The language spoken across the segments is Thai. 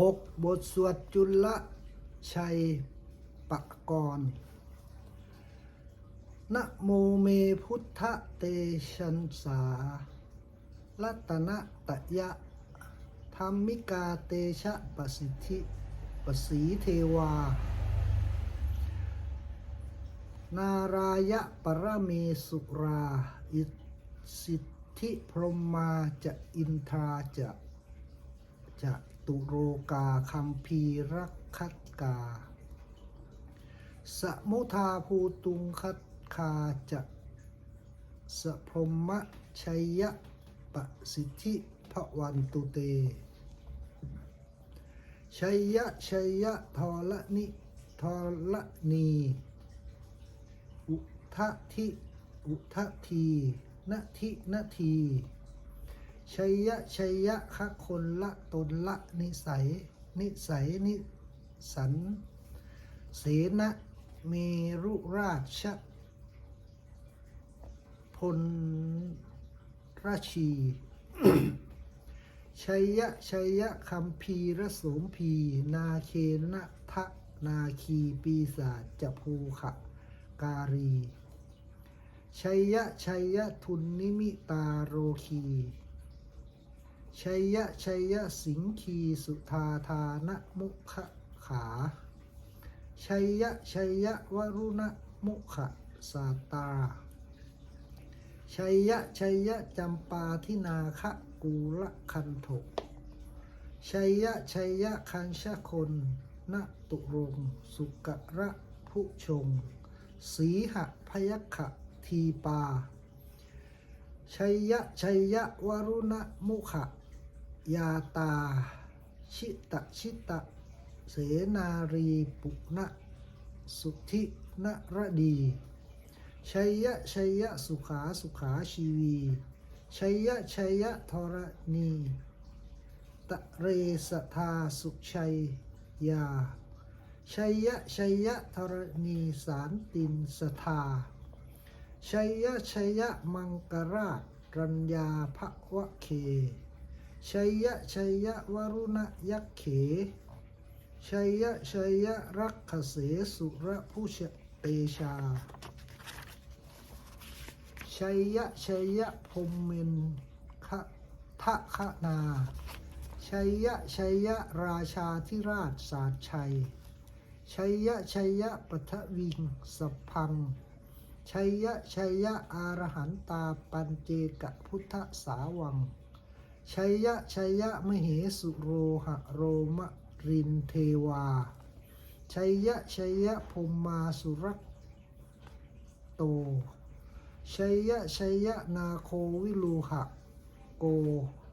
หกบทสวดจุลชัยปะกรณ์นะโมเมพุทธเตชันสา รัตนะตะยะ ธรรมิกาเตชะปสิทธิปสีเทวา นารายะปรเมสุรา อิสิทธิพรหมาจะอินทราจะจะ ตุโรกาคัมพีรักคัตกา สมุทาภูตุงคัตคาจะสะพรหมชัยยะปะสิทธิพระวันตุเต ชัยยะชัยยะทอละนิทอละนี อุทะทิ อุทะทีนาทินาที ชัยยะชัยยะคะคนละตนละนิสัย นิสัยนิสันเสนะเมรุราชพลราชีชัยยะชัยยะคัมพีระสมพี นาเคนะทะนาคีปีศาจจภูขะการีชัยยะชัยยะทุนนิมิตาโรคี ชัยยะชัยยะสิงคีสุธาธานะมุขขาชัยยะชัยยะวรุณมุขสาตาชัยยะชัยยะจำปาทินาคะกูละคันโถชัยยะชัยยะคันชะคนนตุรงสุกระผู้ชง สีหะพยัคขะทีปาชัยยะชัยยะวรุณมุขะ ยาตา ชิตะชิตะ เสนารีปุณะสุธินรดีชัยยะชัยยะสุขาสุขาชีวีชัยยะชัยยะธรณีตะเรสทาสุชัยยาชัยยะชัยยะธรณีสารตินสทาชัยยะชัยยะมังกราชรัญญาภวะเค ชัยยะชัยยะวรุณยักเขชัยยะชัยยะรักขเสสุระผู้ชเตชา ชัยยะชัยยะพมเมนคะทะคะนา ชัยยะชัยยะราชาธิราชสาดชัย ชัยยะชัยยะปทวิงสพพัง ชัยยะชัยยะอารหันตาปัญเจกพุทธสาวัง ชัยยะชัยยะมเหสุโรหะโรมรินเทวา ชัยยะชัยยะพรหมาสุรัตโต ชัยยะชัยยะนาโควิลูหะโก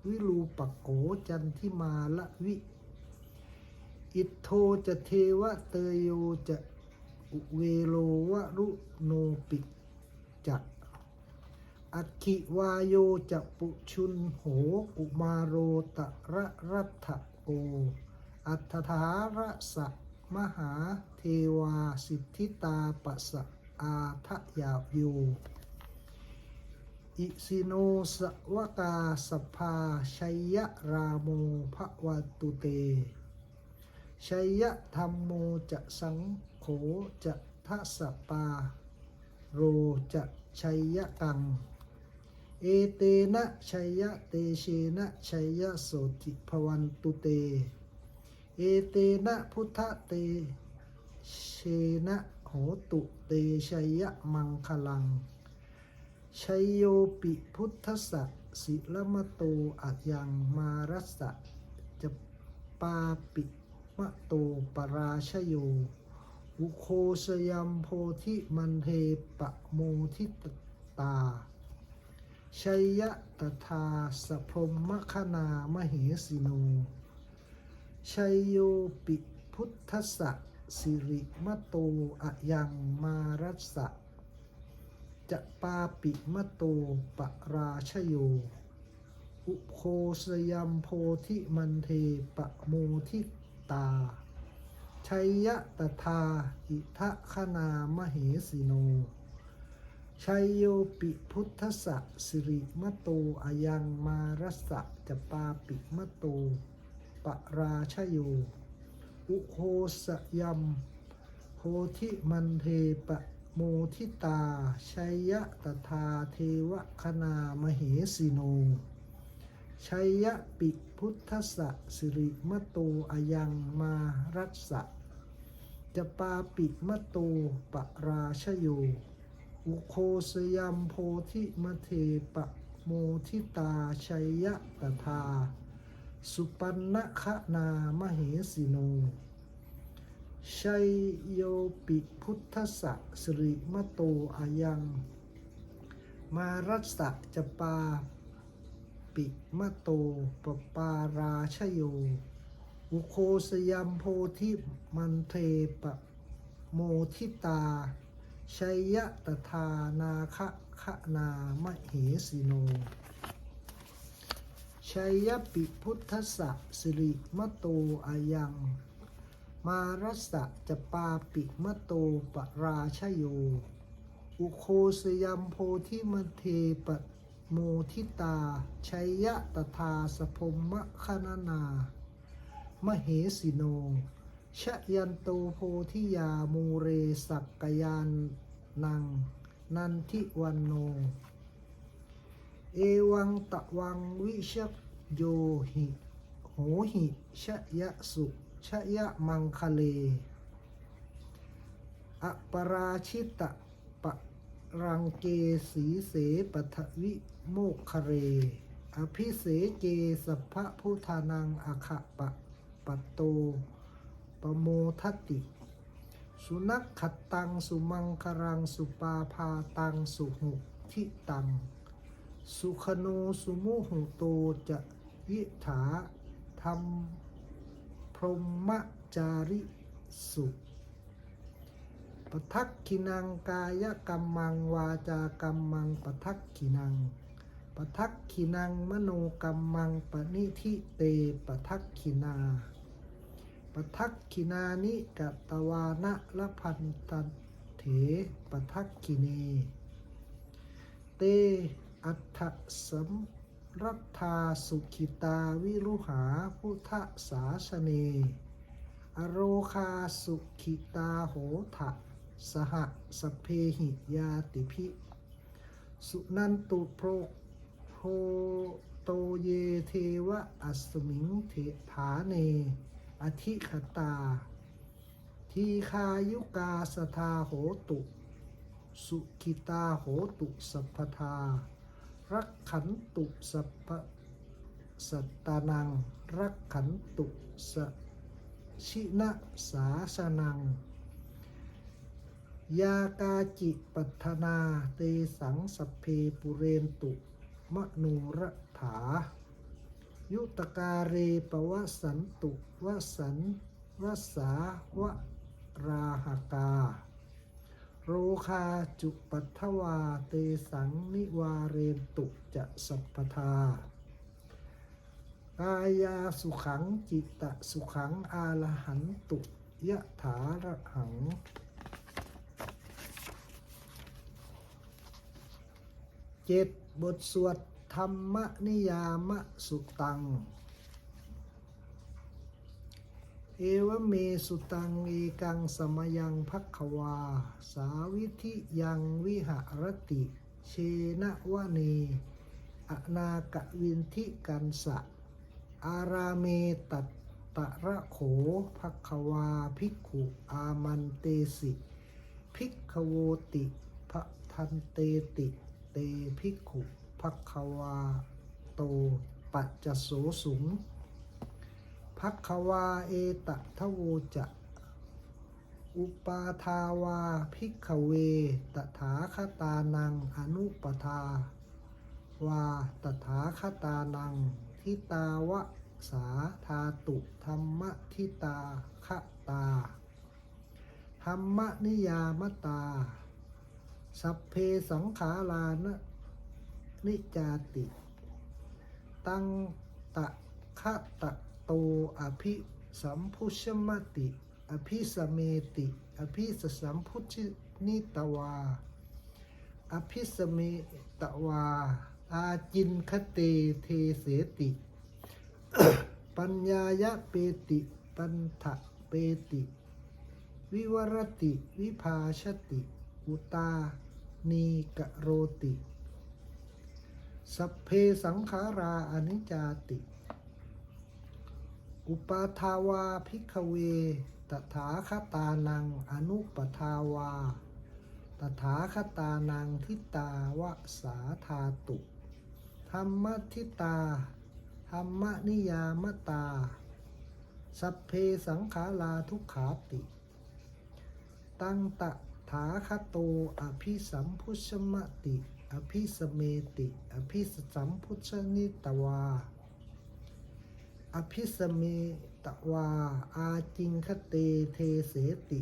วิลูปะโกจันทิมาละวิ อิทโทจะเทวะเตโยจะเวโลวะรุโนปิจะ อัคิวายโยจะปุชุนโหกุมาโรตะระรัตถโก อัฏฐาระสะมหาเทวาสิทธิตาปะสะอาทะยาโยอิสิโนสวกาสภาชัยยะราโมภวตุเต ชัยยะธรรมโมจะสังโขจะทัสสปา โรจะชัยยะกัง เอเตนะชัยยะเตเชนะชัยยะโสติภวันตุเต เอเตนะพุทธเตเชนะโหตุเตชัยยะมังคลังชัยโยปิพุทธสะศิลมโตอะยังมารัสสะจะปาปิมะโตปราชโยอุโคสยัมโพธิมันเทปะโมทิตตา ชัยยะตถาสพรหมคณามเหสิโน ชัยโยปิพุทธสะสิริมโตอะยังมารัสะจะปาปิมโตปราชโย อุโคสยัมโพธิมันเทปะโมทิตา ชัยยะตถาอิทะคณามเหสิโน ชัยโยปิพุทธสะสิริมะโตอายังมารัสสะจะปาปิมะโตปปราชโย อุโคสยัมโพธิมันเทปะโมทิตา ชัยยะตถาเทวคณามเหสิโน ชัยยะปิพุทธสะสิริมะโตอายังมารัสสะจะปาปิมะโตปราชโย อุโคสยัมโพธิมะเทปะโมทิตาชัยยะตถาสุปันนะคะนามเหสิโน ชัยโยปิพุทธสะสิริมโตอายัง มารัสสะจปาปิมโตปปาราชโย อุโคสยัมโพธิมันเทปะโมทิตา ชัยยะตถานาคะคะนามเหสิโน ชัยยปิพุทธสะสิริมโตอายัง มารัสสะจะปาปิมโตปราชโย อุโคสยัมโพธิมเทปโมทิตา ชัยยะตถาสพมมะคณนามเหสิโน ชยันโตโพธิยามูเรสักกยานนัง นันทิวันโน เอวังตะวังวิชโยหิโหหิชยะสุชยะมังคะเลอปราชิตะปะรังเกสีเสปัทวิโมคคะเร อภิเสเกสัพพะพุทธานังอขะปะปะโต ปโมทัตติ สุนักขัดตัง สุมังคารัง สุปาพาตัง สุหุทิตัง สุขโนสุโมหุโตจะยิถาธรรมพรหมจาริสุปทักขินังกายกรรมังวาจากรรมังปทักขินังปทักขินังมโนกรรมังปณิทิเตปทักขินา ปทักขินานิกตตวานะละพันตันเถปทักขิเน เตอัฏฐสัมรัทธาสุขิตาวิรุหาพุทธสาสเน อโรคาสุขิตาโหทะสหสเพหิยาติพิสุนันตุโพรโพโตเยเทวะอัสมิงเถฐาเน อธิคตา ทีคายุกาสทาโหตุ สุขิตาโหตุสัพพทา รักขันตุสัพพสัตตานัง รักขันตุสชินะสาสนัง ยากาจิปัทนา เตสังสเพปุเรนตุ มโนรถา ยุตการเรปวสันตุวสันวสาวราหกา โรคาจุปัทวาเตสังนิวาเรนตุจะสัพพทากายาสุขังจิตตสุขังอาลหันตุยะถาระหัง เจ็ดบทสวด ธรรมนิยามสุตัง เอวเมสุตังเอกังสมยังพักขวา สาวิธิยังวิหรติ เชนะวะเนอนากะวินทิกันสะ อาราเมตัตตะระโขพักขวาภิกขุอามันเตสิภิกขโวติพระทันเตติ เตภิกขุ พักขวาโตปัจจโสสุงพักขวาเอตะทะโวจะ อุปาทาวาภิกขเว ตถาคตานังอนุปทาวาตถาคตานัง ทิตาวะสาธาตุธรรมทิตาคตา ธรรมนิยามตา สัพเพสังขารานะ นิจาติ ตังตะคะตะโตอภิสัมพุชมติ อภิสเมติ อภิสสัมพุชนิตวา อภิสเมตวา อาจินคเตเทเสติ ปัญญายะเปติ ปันทะเปติ วิวรติ วิภาชติ อุตานีกะโรติ สัพเพสังขาราอนิจจาติ อุปาทาวาพิกเว ตถาคตานัง อนุปทาวา ตถาคตานังทิตาวะสาธาตุ ธรรมทิตา ธรรมนิยามตา สัพเพสังขาราทุกขาติ ตังตะถาคโตอภิสัมพุชมติ อภิสเมติ อภิสสัมพุชนิตวา อภิสเมตวา อาจิงคเตเทเสติ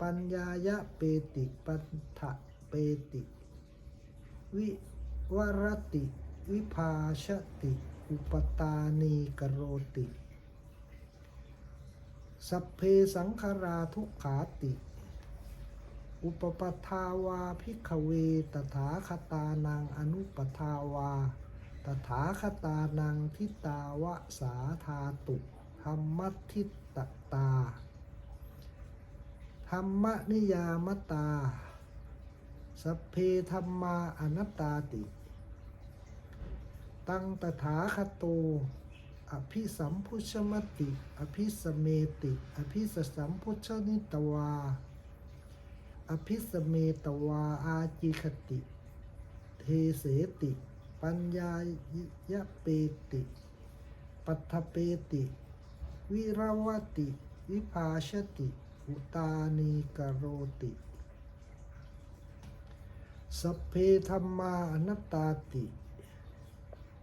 ปัญญายะเปติปันทะเปติ วิวรติ วิภาชติ อุปตานีกโรติ สัพเพสังขาราทุกขาติ อุปปทาวาพิกเวตถาคตานังอนุปทาวา ตถาคตานังทิตาวะสาธาตุธรรมทิตตตาธรรมนิยามตา สัพเพธรรมาอนัตตาติ ตังตถาคโต อภิสัมพุชมติ อภิสเมติ อภิสสัมพุชนิตวา อภิสเมตวาอาจิคติ เทเสติ ปัญญายะเปติ ปัทเปติ วิรวติ วิภาชติ อุตานีกโรติ สเพธรรมาอนตตาติ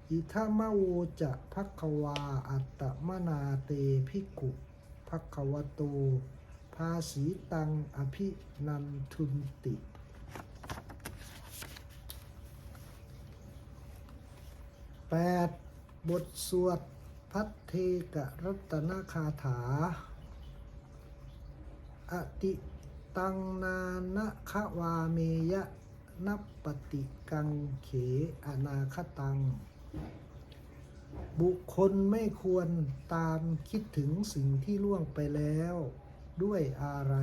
อิทามโวจะภักวาอัตตมนาเตภิกขุภักวโต ภาสีตังอภินันทุนติ 8. บทสวดพัทเทกรัตนคาถา อติตังนานะควาเมยะนับปฏิกังเขอนาคตัง บุคคลไม่ควรตามคิดถึงสิ่งที่ล่วงไปแล้ว ด้วยอะไร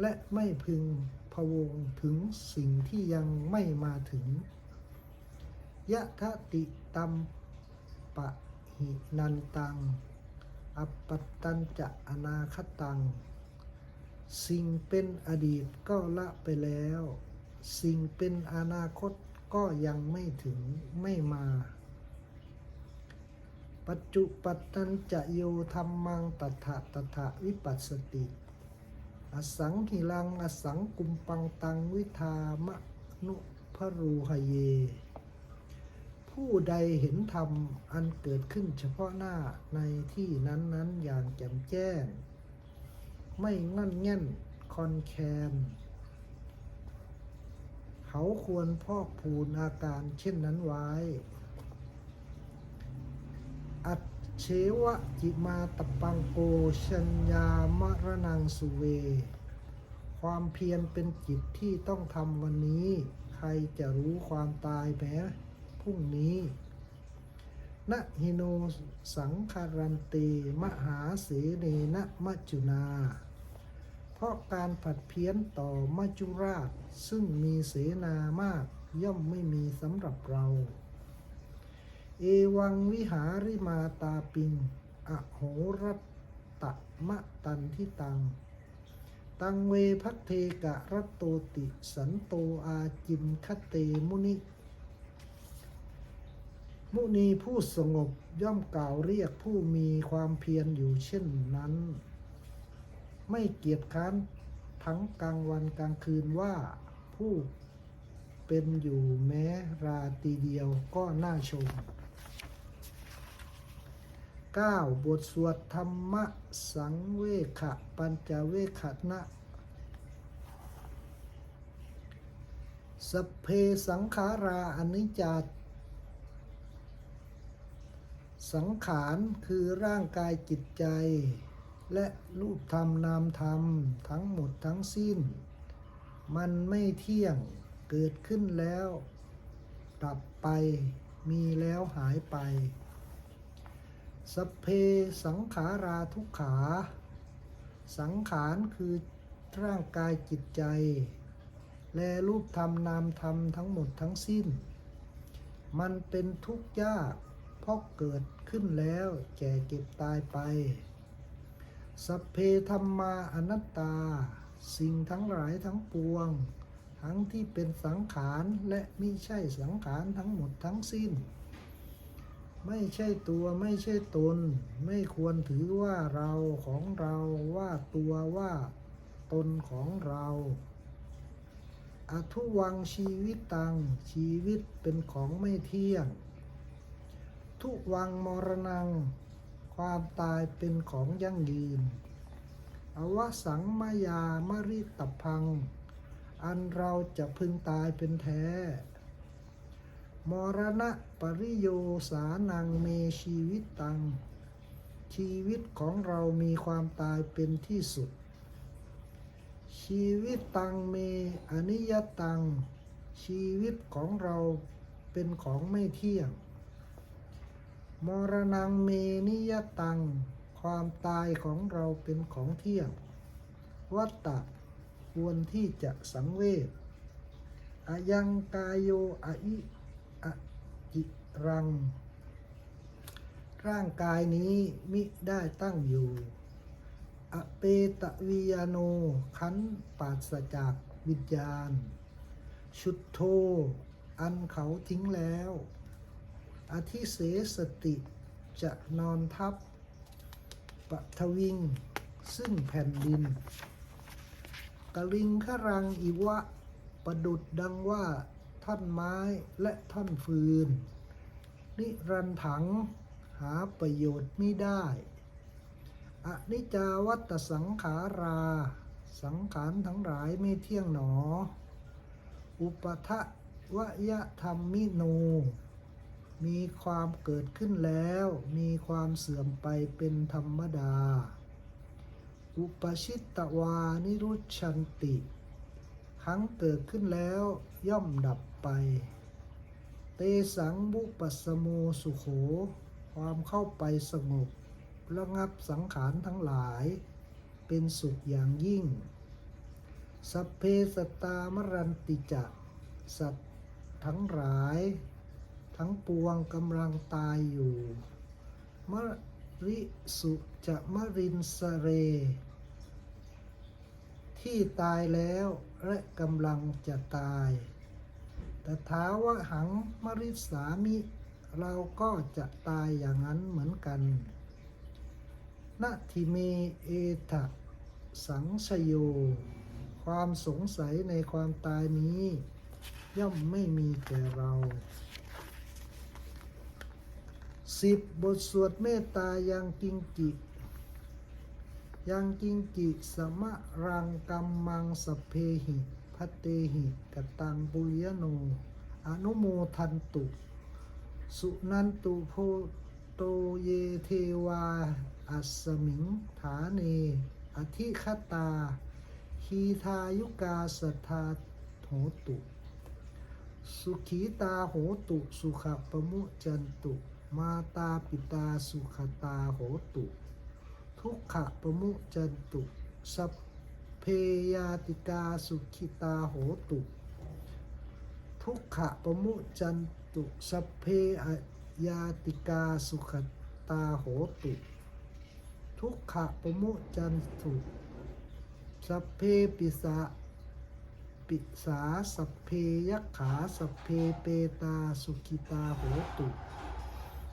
และไม่พึงพะวงถึงสิ่งที่ยังไม่มาถึง ยะทะติตัมปะหินันตัง อัปปตตันจะอนาคตัง สิ่งเป็นอดีตก็ละไปแล้ว สิ่งเป็นอนาคตก็ยังไม่ถึงไม่มา ปัจจุปัตตันจะโยธรรมังตัถะตถะวิปัสสติ อสังหิลัง อสังกุมปังตังวิธามะนุพรูหเย ผู้ใดเห็นธรรมอันเกิดขึ้นเฉพาะหน้าในที่นั้นๆอย่างแจ่มแจ้ง ไม่งั่นแง่นคอนแคนเขาควรพอกพูนอาการเช่นนั้นไว้ เชวะจิมาตปังโกชัญญามรนังสุเว ความเพียรเป็นจิตที่ต้องทำวันนี้ ใครจะรู้ความตายแม้พรุ่งนี้นะหิโนสังคารันเตมหาเสเนนะมัจจุนา เพราะการผัดเพี้ยนต่อมัจจุราช ซึ่งมีเสนามากย่อมไม่มีสำหรับเรา เอวังวิหาริมาตาปิง อโหรัตตะมะตันทิตัง ตังเวพักเทกะรัตโตติ สันโตอาจินคเตมุนิ มุนีผู้สงบย่อมกล่าวเรียกผู้มีความเพียรอยู่เช่นนั้น ไม่เกียจค้านทั้งกลางวันกลางคืนว่าผู้เป็นอยู่แม้ราตีเดียวก็น่าชม 9. บทสวดธรรมสังเวขะ ปัญจเวขนะสเพสังขาราอนิจจาสังขารคือร่างกายจิตใจ และรูปธรรมนามธรรม ทั้งหมดทั้งสิ้น มันไม่เที่ยงเกิดขึ้นแล้ว ดับไปมีแล้วหายไป สเพสังขาราทุกขา สังขารคือร่างกายจิตใจ และรูปธรรมนามธรรมทั้งหมดทั้งสิ้น มันเป็นทุกข์ยากเพราะเกิดขึ้นแล้วแก่เก็บตายไป สัพเพธรรมาอนัตตา สิ่งทั้งหลายทั้งปวง ทั้งที่เป็นสังขารและไม่ใช่สังขารทั้งหมดทั้งสิ้น ไม่ใช่ตัวไม่ใช่ตน ไม่ควรถือว่าเราของเราว่าตัวว่าตนของเรา อทุวังชีวิตตัง ชีวิตเป็นของไม่เที่ยง ทุวังมรณัง ความตายเป็นของยั่งยืน อวสังมายามริตพัง อันเราจะพึงตายเป็นแท้ มรณะปริโยสานังเมชีวิตตัง ชีวิตของเรามีความตายเป็นที่สุด ชีวิตตังเมอนิยตัง ชีวิตของเราเป็นของไม่เที่ยง มรณังเมนิยตัง ความตายของเราเป็นของเที่ยง วัตตะควรที่จะสังเวชอยังกายโยอิ จิรัง ร่างกายนี้มิได้ตั้งอยู่ อเปตวิยโน ขันปราศจากวิญญาณ ชุดโท อันเขาทิ้งแล้ว อธิเสสติจะนอนทับปะทวิง ซึ่งแผ่นดินกะลิงขรังอิวะ ประดุดดังว่า ท่อนไม้และท่อนฟืน นิรันถังหาประโยชน์ไม่ได้อนิจาวัตสังขารา สังขารทั้งหลายไม่เที่ยงหนอ อุปทะวยธรรมมิโน มีความเกิดขึ้นแล้ว มีความเสื่อมไปเป็นธรรมดา อุปชิตตวานิรุชันติ ครั้งเกิดขึ้นแล้วย่อมดับ ไป เตสังบุปัสโมสุโข ความเข้าไปสงบ ระงับสังขารทั้งหลาย เป็นสุขอย่างยิ่ง สัพเพสตามรันติจะสัตว์ทั้งหลาย ทั้งปวงกำลังตายอยู่ มริสุจะมรินสเร ที่ตายแล้วและกำลังจะตาย ต่ท้าวะหังมริสามิ เราก็จะตายอย่างนั้นเหมือนกันนาทิเมเอทะสังชโย ความสงสัยในความตายนี้ ย่อมไม่มีแก่เราสิบบทสวดเมตตายังกิงกิ ยังกิงกิสมะรังกัมมังสเพหิ พัตเตหิกตังปุริยโน อนุโมทันตุ สุนันตุโพโตเยเทวา อัสมิงฐาเน อธิคตาฮีทายุกาสัทธาโหตุ สุขีตาโหตุ สุขปมุจันตุ มาตาปิตาสุขตาโหตุ ทุกขะปมุจันตุสัพ พยาติกาสุขิตาโหตุ ทุกขะปมุจันตุสัพเพยาติกาสุขตาโหตุ ทุกขะปมุจันตุสัพเพปิสาปิสาสัพเพยักขาสัพเพเปตาสุขิตาโหตุ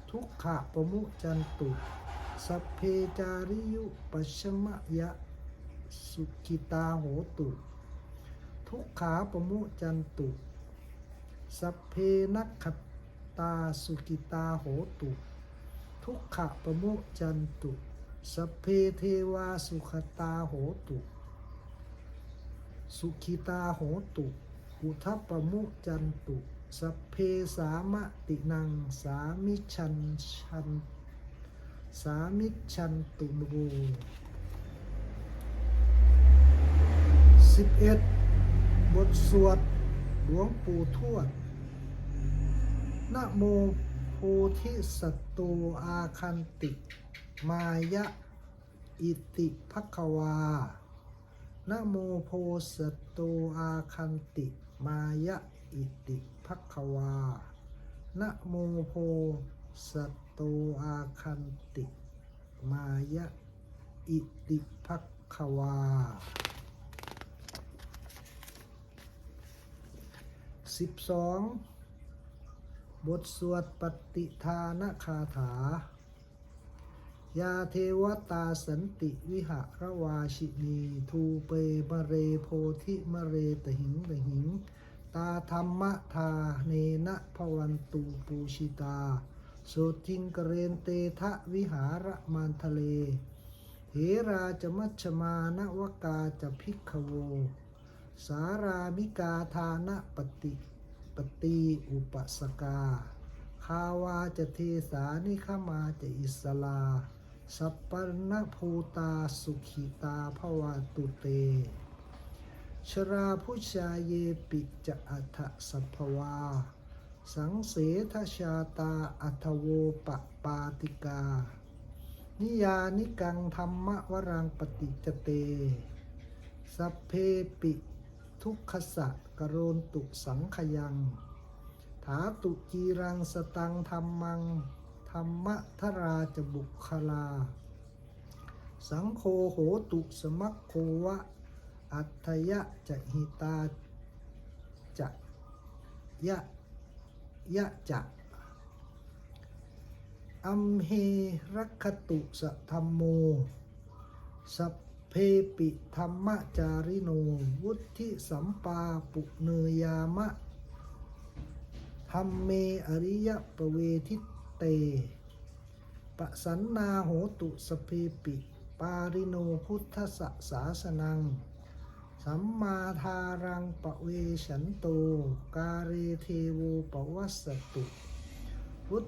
ทุกขะปมุจันตุ สัพเพจาริยุปัชชมะยะ สุกิตาโหตุ ทุกขาปมุจันตุ สัพเพนักขตาสุกิตาโหตุ ทุกขะปมุจันตุ สัพเพเทวาสุขตาโหตุ สุขิตาโหตุอุทัปมุจันตุ สัพเพสามตินัง สามิชันชัน สามิชันตุมู 11 บทสวด หลวงปู่ทวด นะโมโพธิสัตโตอาคันติ มายะ อิติภัควา นะโมโพสัตโตอาคันติ มายะ อิติภัควา นะโมโพสัตโตอาคันติ มายะ อิติภัควา สิบสองบทสวดปฏิทานคาถา ยาเทวตาสันติวิหารวาชินี ทูเปมะเรโพธิมะเรตหิงตหิง ตาธรรมทาเนนะพวันตูปูชิตาโสจิงกเรนเตทะวิหารมันทะเลเถราจะมัชมานวกาจะพิกขโว สารามิกาทานะปฏิปตีอุปสกา คาวาจะเทสานิขมาจะอิสลา สัปปนภูตาสุขิตาภวาตุเต ชราผู้ชายเยปิจะอัฏฐสัพพวา สังเสทชาตาอัทโวปะปาติกา นิยานิกังธรรมวรังปฏิจเต สัพเพปิ ทุกขสะกะโรนตุสังขยัง ถาตุจีรังสตังธรรมัง ธรรมทราจบุคลา สังโฆโหตุสมัคโควะ อัตยะจะหิตาจะยะยะจะอัมเฮรักขตุสะธรรมโม สัพ เพปิธรรมจาริโน วุธิสัมปาปุเนยามะธรรมเมอริยปเวทิเตปะสันนาโหตุสเพปิ ปาริโนพุทธสสาสนัง สัมมาทารังปะเวฉันโต กาเรเทโวปวัสสตุ วุ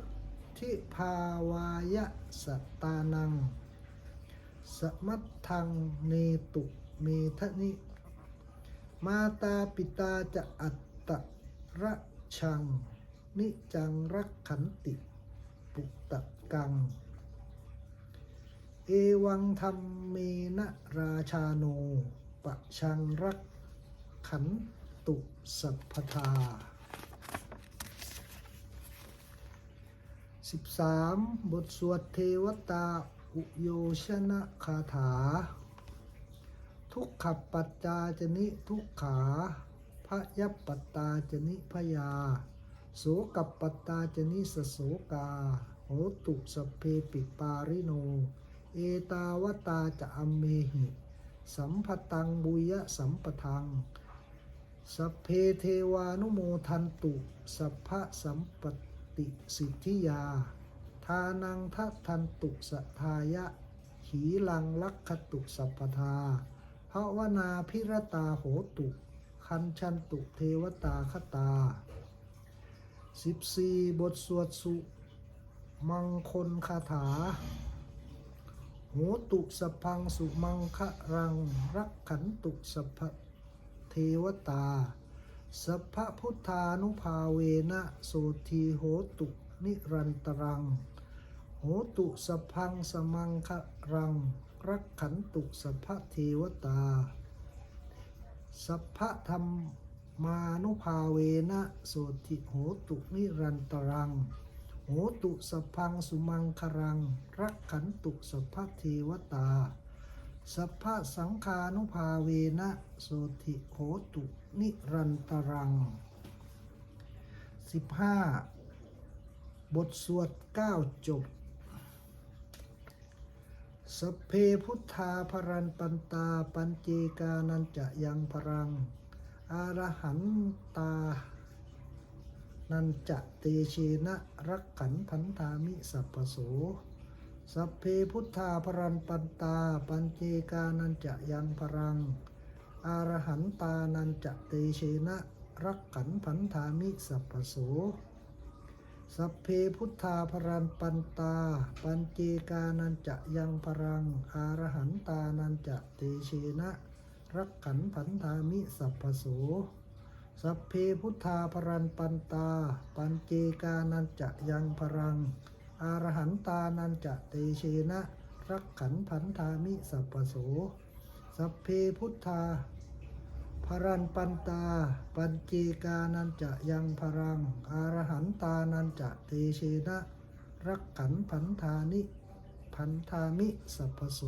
ธิภาวายะสตตานัง สมัตทังเนตุเมทะนิ มาตาปิตาจะอัตตะระชัง นิจังรักขันติ ปุตตะกัง เอวังธรรมเมนะราชาโนปะชังรักขันตุสัพพทา 13 บทสวดเทวตา อุโยชนะคาถา ทุกขปัจจาจนิทุกขาพยัปปตตาจนิพยาโสกับปตตาจนิสโสกาโหตุสเพปิปาริโน เอตาวตาจะอเมหิ สัมภตังบุยะสัมปทังสเพเทวานุโมทันตุ สัพพะสัมปติสิทธิยา ทานังทัทันตุสทายะ ขีลังลักขตุสัพพทาภาวนาพิรตาโหตุ คันชันตุเทวตาคตา 14 บทสวดสุมังคลคาถา โหตุสพังสุมังคะรัง รักขันตุสพพเทวตา สัพพพุทธานุภาเวนะ โสทีโหตุ นิรันตรัง หตุสพังสมังคะรัง รักขันตุสัพพะเทวตา สัพพะธรรมานุภาเวนะโสติโหตุนิรันตรัง โหตุสพังสุมังครัง รักขันตุสัพพะเทวตา สัพพะสังฆานุภาเวนะโสติโหตุนิรันตรัง 15 บทสวด 9 จบ สเพพุทธาพรันปันตาปัญเจกานันจะยังพรัง อารหันตา นันจะเตเชนะรักขันพันธามิสัพโสสเพพุทธาพรันปันตาปัญเจกานันจะยังพรัง อารหันตานันจะเตเชนะรักขันพันธามิสัพพโส สัพเพพุทธาพรันปันตา ปัญเจกานันจะยังพรัง อารหันตานันจะเตเชนะ รักขันพันธามิสัพพโสสัพเพพุทธาพรันปันตา ปัญเจกานันจะยังพรัง อารหันตานันจะเตเชนะ รักขันพันธามิสัพพโสสัพเพพุทธา พรันปันตา ปัญเจกานันจะยังพรัง อารหันตานันจะเตเชนะ รักขันพันธานิ พันธามิสัพพโส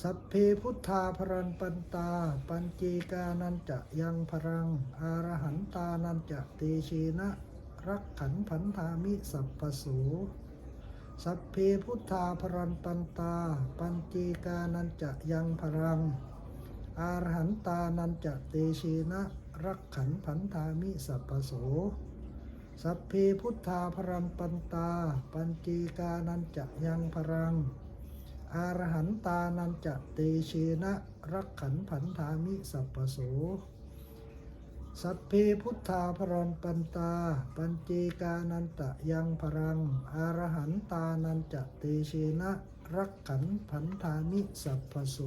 สัพเพพุทธาพรันปันตา ปัญเจกานันจะยังพรัง อารหันตานันจะเตเชนะ รักขันพันธามิสัพพโสสัพเพพุทธาพรันปันตา ปัญเจกานันจะยังพรัง อารหันตานันจะเตเชนะรักขันพันธามิสัพพโส สัพเพพุทธาพรันปันตา ปัญเจกานันจะยังพรัง อารหันตานันจะเตเชนะรักขันผันธามิสัพพโส สัพเพพุทธาพรันปันตา ปัญเจกานันตะยังพรัง อารหันตานันจะเตเชนะรักขันผันธามิสัพพโส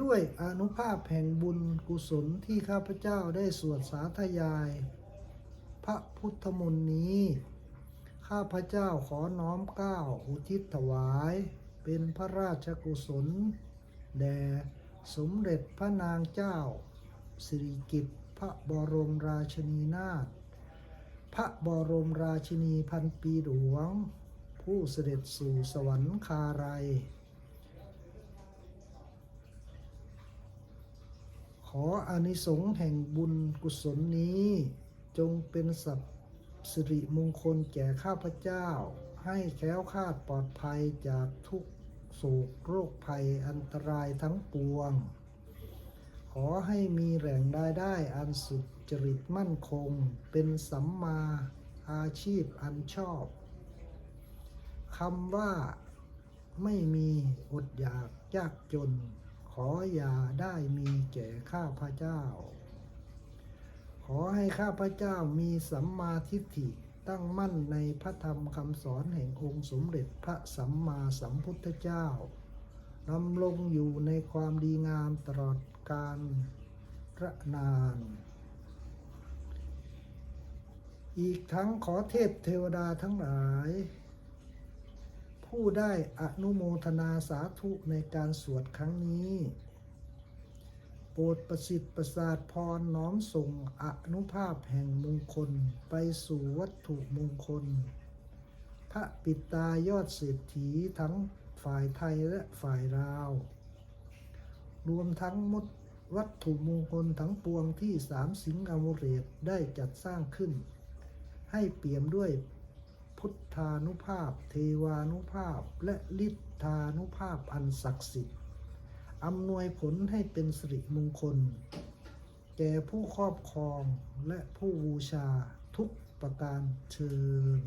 ด้วยอนุภาพแห่งบุญกุศลที่ข้าพเจ้าได้สวดสาธยาย พระพุทธมนต์นี้ ข้าพเจ้าขอน้อมก้าวอุทิศถวาย เป็นพระราชกุศล แด่สมเด็จพระนางเจ้า สิริกิติ์พระบรมราชินีนาถพระบรมราชินีพันปีหลวง ผู้เสด็จสู่สวรรคาลัย ข ออานิสงส์แห่งบุญกุศลนี้ จงเป็นสัพสิริมงคลแก่ข้าพเจ้า ให้แคล้วคลาดปลอดภัยจากทุกโศกโรคภัยอันตรายทั้งปวง ขอให้มีแหล่งรายได้อันสุจริตมั่นคง เป็นสัมมาอาชีพอันชอบคำว่าไม่มีอดอยากยากจน ขออย่าได้มีแก่ข้าพเจ้า ขอให้ข้าพเจ้ามีสัมมาทิฏฐิตั้งมั่นในพระธรรมคำสอนแห่งองค์สมเด็จพระสัมมาสัมพุทธเจ้าดำรงอยู่ในความดีงามตลอดกาลระนาน อีกทั้งขอเทพเทวดาทั้งหลาย ผู้ได้อนุโมทนาสาธุในการสวดครั้งนี้ โปรดประสิทธิ์ประสาทพรน้อมส่งอนุภาพแห่งมงคลไปสู่วัตถุมงคล พระปิตายอดเศรษฐีทั้งฝ่ายไทยและฝ่ายลาว รวมทั้งมดวัตถุมงคลทั้งปวงที่สามสิงห์อโมเรตได้จัดสร้างขึ้น ให้เปี่ยมด้วย พุทธานุภาพ เทวานุภาพ และฤทธานุภาพอันศักดิ์สิทธิ์อำนวยผลให้เป็นสิริมงคล แก่ผู้ครอบครองและผู้บูชาทุกประการเชิญ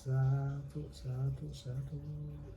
สาธุ สาธุ สาธุ